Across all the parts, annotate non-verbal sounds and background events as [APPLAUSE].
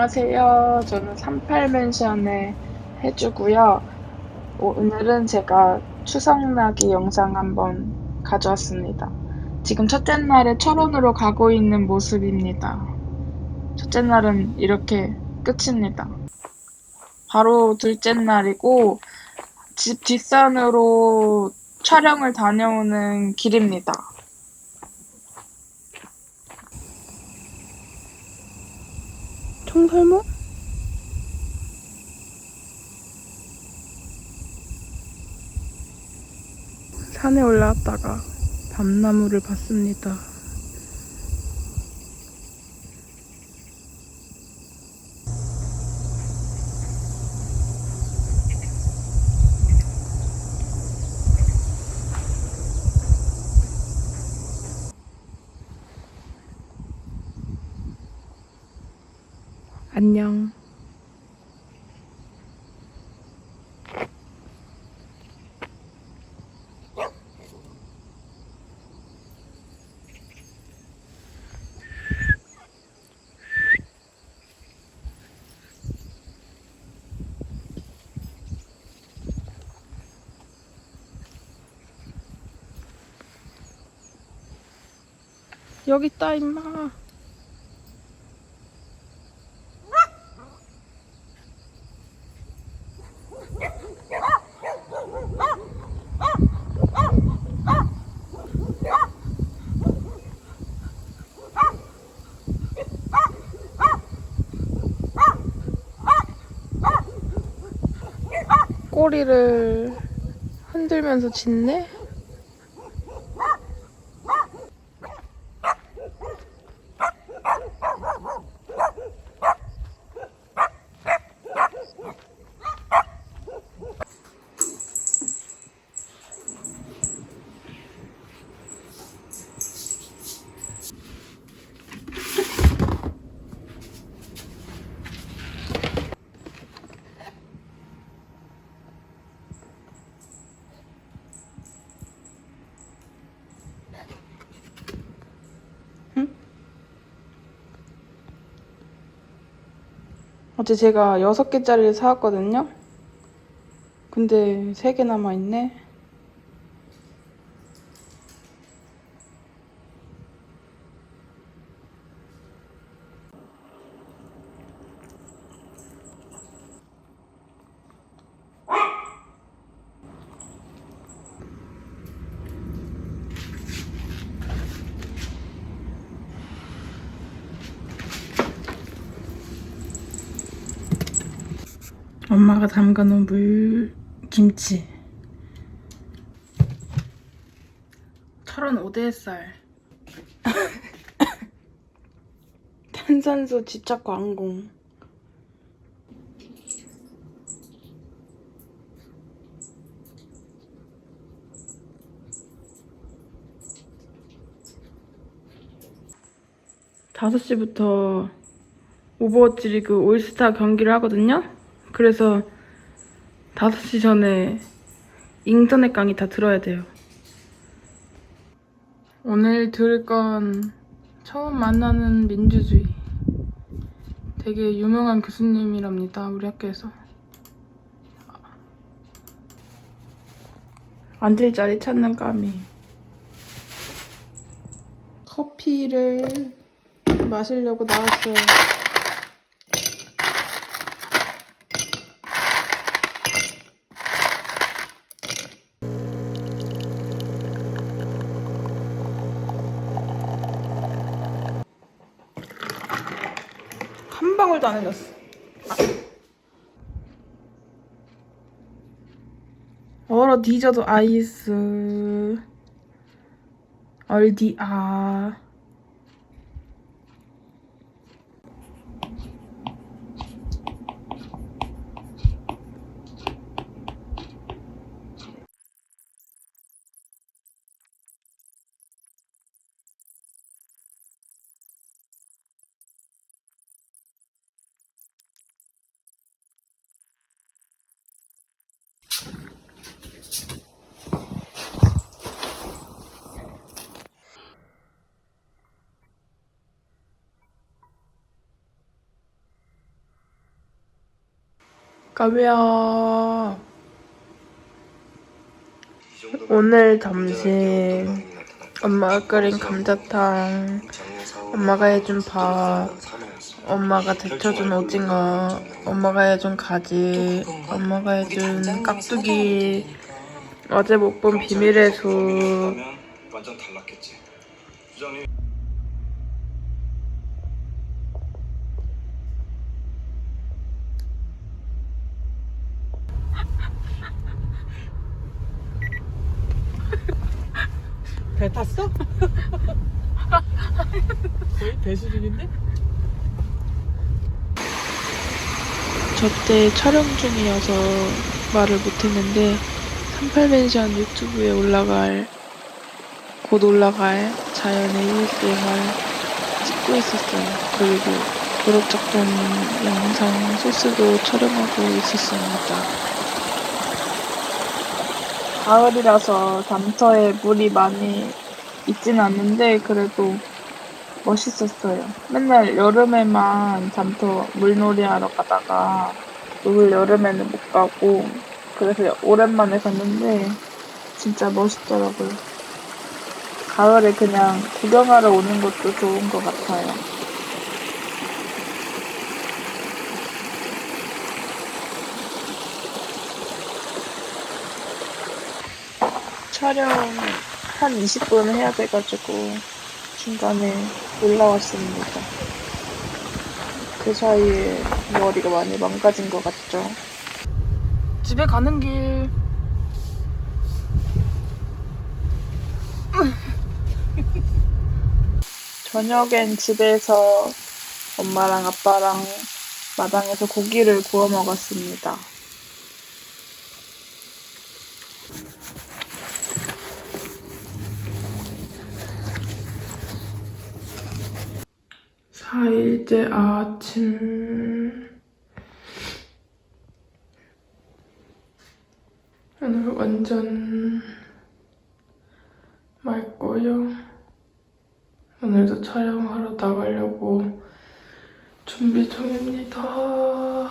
안녕하세요. 저는 38맨션의 해주고요. 오늘은 제가 추석나기 영상 한번 가져왔습니다. 지금 첫째 날에 철원으로 가고 있는 모습입니다. 첫째 날은 이렇게 끝입니다. 바로 둘째 날이고 집 뒷산으로 촬영을 다녀오는 길입니다. 청설모? 산에 올라왔다가 밤나무를 봤습니다. 안녕. 여기 있다 임마. 꼬리를 흔들면서 짖네? 어제 제가 6개짜리를 사왔거든요. 근데 3개 남아있네. 엄마가 담가놓은 물 김치. 철원 오대살. [LAUGHS] 탄산수 집착 광공. 다섯 시부터 오버워치 리그 올스타 경기를 하거든요. 그래서 5시 전에 인터넷 강의 다 들어야 돼요. 오늘 들을 건 처음 만나는 민주주의. 되게 유명한 교수님이랍니다, 우리 학교에서. 앉을 자리 찾는 까미. 커피를 마시려고 나왔어요. 한 방울도 안 흘렸어. 얼어 뒤져도 아이스. 얼디 아. 까비야. 오늘 점심 엄마가 끓인 감자탕, 엄마가 해준 밥, 엄마가 데쳐준 오징어, 엄마가 해준 가지, 엄마가 해준 깍두기, 어제 못 본 비밀의 숲. 완전 달랐겠지. 부장님 배 탔어? [LAUGHS] 거의 배수 중인데? 저 때 촬영 중이어서 말을 못했는데 38멘션 유튜브에 올라갈 곧 올라갈 자연의 ASMR 찍고 있었어요. 그리고 졸업작품 영상 소스도 촬영하고 있었습니다. 가을이라서 잠터에 물이 많이 있진 않는데 그래도 멋있었어요. 맨날 여름에만 잠터 물놀이 하러 가다가 올 여름에는 못 가고 그래서 오랜만에 갔는데 진짜 멋있더라고요. 가을에 그냥 구경하러 오는 것도 좋은 것 같아요. 촬영 한 20분 해야 돼가지고 중간에 올라왔습니다. 그 사이에 머리가 많이 망가진 것 같죠? 집에 가는 길. [LAUGHS] 저녁엔 집에서 엄마랑 아빠랑 마당에서 고기를 구워 먹었습니다. 사일째 아침 오늘 완전 맑고요. 오늘도 촬영하러 나가려고 준비 중입니다.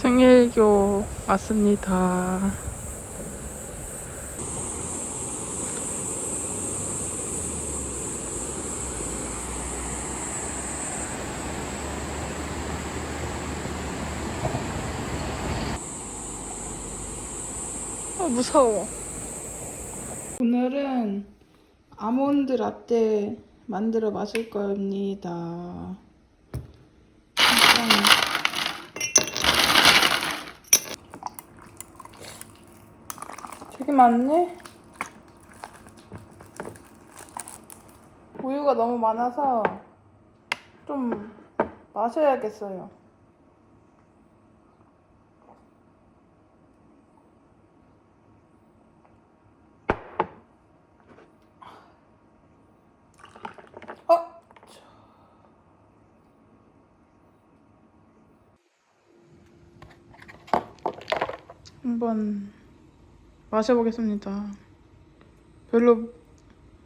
생일교 왔습니다. 아, 무서워. 오늘은 아몬드 라떼 만들어 마실 겁니다. 되게 많네? 우유가 너무 많아서 좀 마셔야겠어요. 어? 한번 마셔보겠습니다. 별로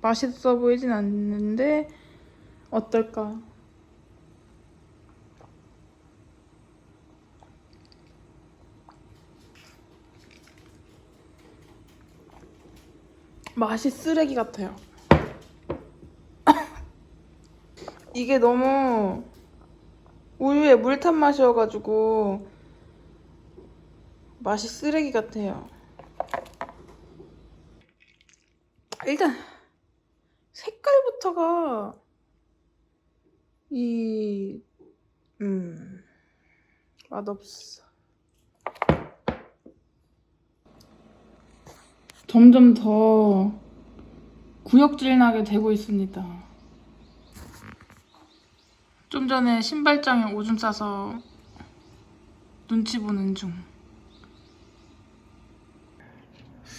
맛있어 보이진 않는데 어떨까? 맛이 쓰레기 같아요. [COUGHS] 이게 너무 우유에 물 탄 맛이어가지고 맛이 쓰레기 같아요. 일단 색깔부터가 이 음, 맛없어. 점점 더 구역질 나게 되고 있습니다. 좀 전에 신발장에 오줌 싸서 눈치 보는 중.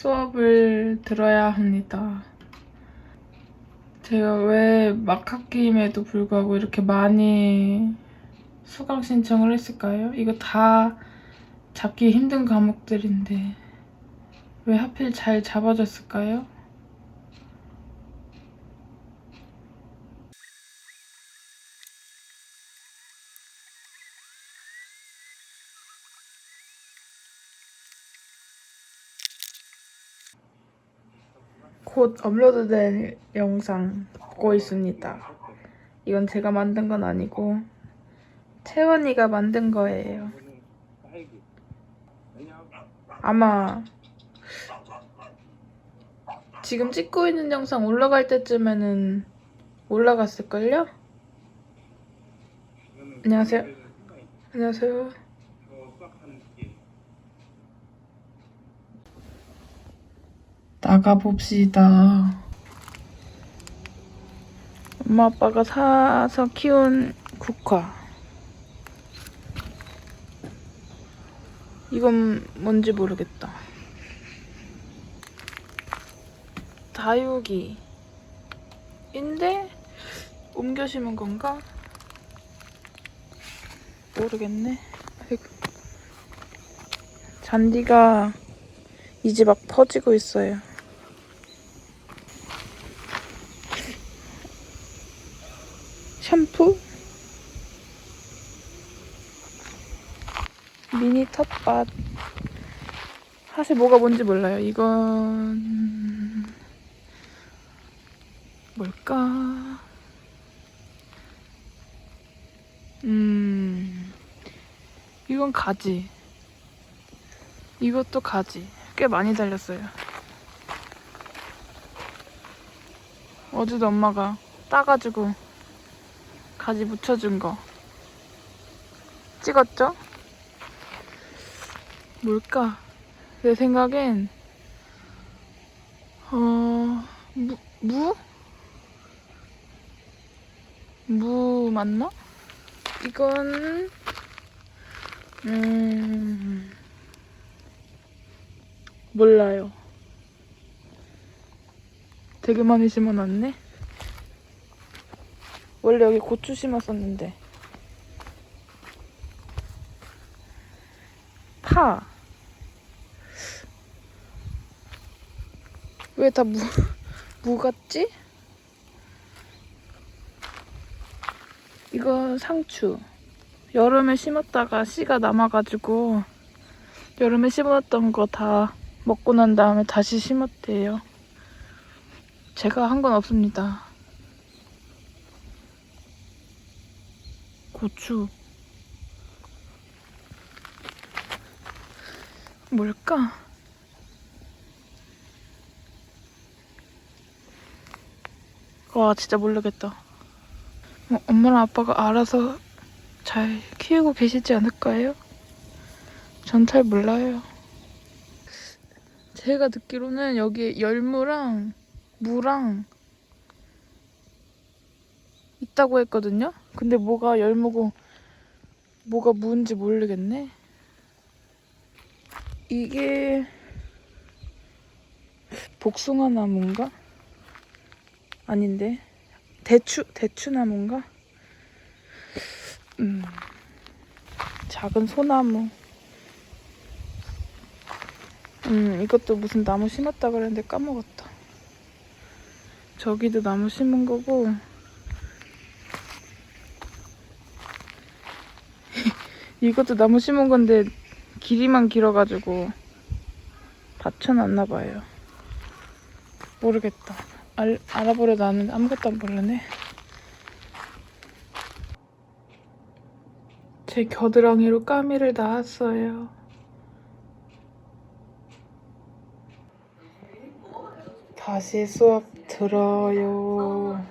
수업을 들어야 합니다. 제가 왜 막학기임에도 불구하고 이렇게 많이 수강 신청을 했을까요? 이거 다 잡기 힘든 과목들인데 왜 하필 잘 잡아줬을까요? 곧 업로드될 영상 보고 있습니다. 이건 제가 만든 건 아니고 채원이가 만든 거예요. 아마 지금 찍고 있는 영상 올라갈 때쯤에는 올라갔을걸요? 안녕하세요. 안녕하세요. 나가봅시다. 엄마 아빠가 사서 키운 국화. 이건 뭔지 모르겠다. 다육이. 인데 옮겨 심은 건가? 모르겠네. 잔디가 이제 막 퍼지고 있어요. 샴푸? 미니 텃밭. 사실 뭐가 뭔지 몰라요. 이건 뭘까? 음, 이건 가지. 이것도 가지. 꽤 많이 달렸어요. 어제도 엄마가 따가지고 가지 묻혀준 거 찍었죠? 뭘까? 내 생각엔 어... 무? 무? 무 맞나? 이건 음... 몰라요. 되게 많이 심어놨네. 원래 여기 고추 심었었는데. 파. 왜 다 무, [LAUGHS] 무 같지? 이거 상추. 여름에 심었다가 씨가 남아가지고 여름에 심었던 거 다 먹고 난 다음에 다시 심었대요. 제가 한 건 없습니다. 고추. 뭘까? 와, 진짜 모르겠다. 어, 엄마랑 아빠가 알아서 잘 키우고 계시지 않을까요? 전 잘 몰라요. 제가 듣기로는 여기 열무랑 무랑 있다고 했거든요? 근데 뭐가 열무고 뭐가 무인지 모르겠네. 이게 복숭아 나무인가? 아닌데 대추 대추 나무인가? 음 작은 소나무. 음 이것도 무슨 나무 심었다 그랬는데 까먹었다. 저기도 나무 심은 거고 이것도 나무 심은 건데 길이만 길어가지고 받쳐놨나 봐요. 모르겠다. 알, 알아보려도 아는데 아무것도 안 모르네. 제 겨드랑이로 까미를 낳았어요. 다시 수업 들어요.